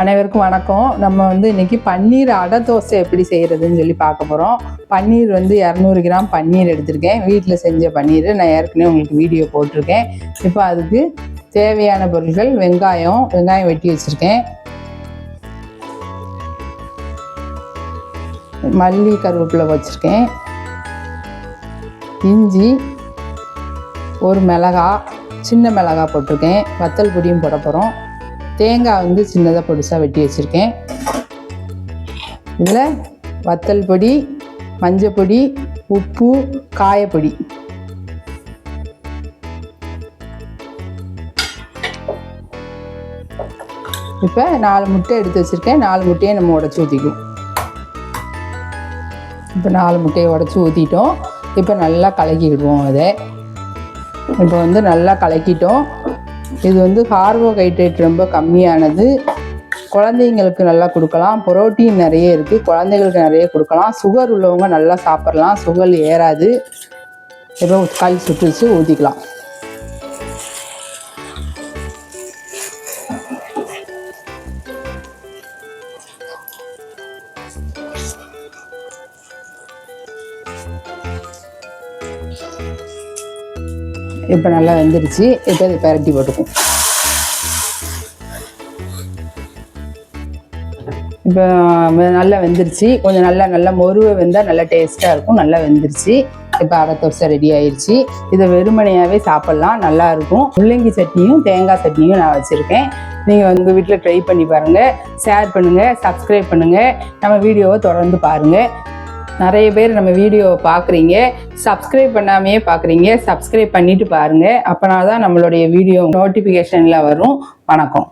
அனைவருக்கும் வணக்கம். நம்ம வந்து இன்னைக்கு பன்னீர் அடை தோசை எப்படி செய்கிறதுன்னு சொல்லி பார்க்க போகிறோம் பன்னீர் வந்து இரநூறு கிராம் பன்னீர் எடுத்திருக்கேன். வீட்டில் செஞ்ச பன்னீர் நான் ஏற்கனவே உங்களுக்கு வீடியோ போட்டிருக்கேன். இப்போ அதுக்கு தேவையான பொருட்கள் வெங்காயம் வெங்காயம் வெட்டி வச்சுருக்கேன். மல்லி கருவேப்பிலை வச்சுருக்கேன். இஞ்சி ஒரு மிளகா சின்ன மிளகா போட்டிருக்கேன். வத்தல் பொடியும் போட போகிறோம் தேங்காய் வந்து சின்னதாக பொடிசாக வெட்டி வச்சுருக்கேன். இதில் வத்தல் பொடி மஞ்சள் பொடி உப்பு காயப்பொடி. இப்போ நாலு முட்டை எடுத்து வச்சுருக்கேன். நாலு முட்டையை நம்ம உடச்சி ஊற்றிக்குவோம் இப்போ நாலு முட்டையை உடச்சி ஊற்றிட்டோம் இப்போ நல்லா கலக்கிடுவோம் அதை. இப்போ வந்து நல்லா கலக்கிட்டோம். இது வந்து கார்போஹைட்ரேட் ரொம்ப கம்மியானது. குழந்தைங்களுக்கு நல்லா கொடுக்கலாம். புரோட்டீன் நிறைய இருக்குது குழந்தைங்களுக்கு நிறைய கொடுக்கலாம். சுகர் உள்ளவங்க நல்லா சாப்பிட்லாம். சுகர் ஏறாது. இப்போ கல் சுட்டு வச்சு ஊற்றிக்கலாம் இப்போ நல்லா வெந்துருச்சு. இப்போ இதை பரட்டி போட்டுக்கும் இப்போ நல்லா வெந்துருச்சு. கொஞ்சம் நல்லா நல்லா மொருவை வெந்தால் நல்லா டேஸ்ட்டாக இருக்கும். நல்லா வெந்துருச்சு. இப்போ அரை தோசை ரெடி ஆயிடுச்சு இதை வெறுமனையாகவே சாப்பிட்லாம். நல்லா இருக்கும். முள்ளங்கி சட்னியும் தேங்காய் சட்னியும் நான் வச்சுருக்கேன். நீங்கள் உங்கள் வீட்டில் ட்ரை பண்ணி பாருங்கள் ஷேர் பண்ணுங்கள் சப்ஸ்கிரைப் பண்ணுங்கள் நம்ம வீடியோவை தொடர்ந்து பாருங்கள் நிறைய பேர் நம்ம வீடியோவை பார்க்குறீங்க சப்ஸ்கிரைப் பண்ணாமையே பார்க்குறீங்க சப்ஸ்கிரைப் பண்ணிட்டு பாருங்கள் அப்போனா தான் நம்மளுடைய வீடியோ நோட்டிஃபிகேஷனில் வரும். வணக்கம்.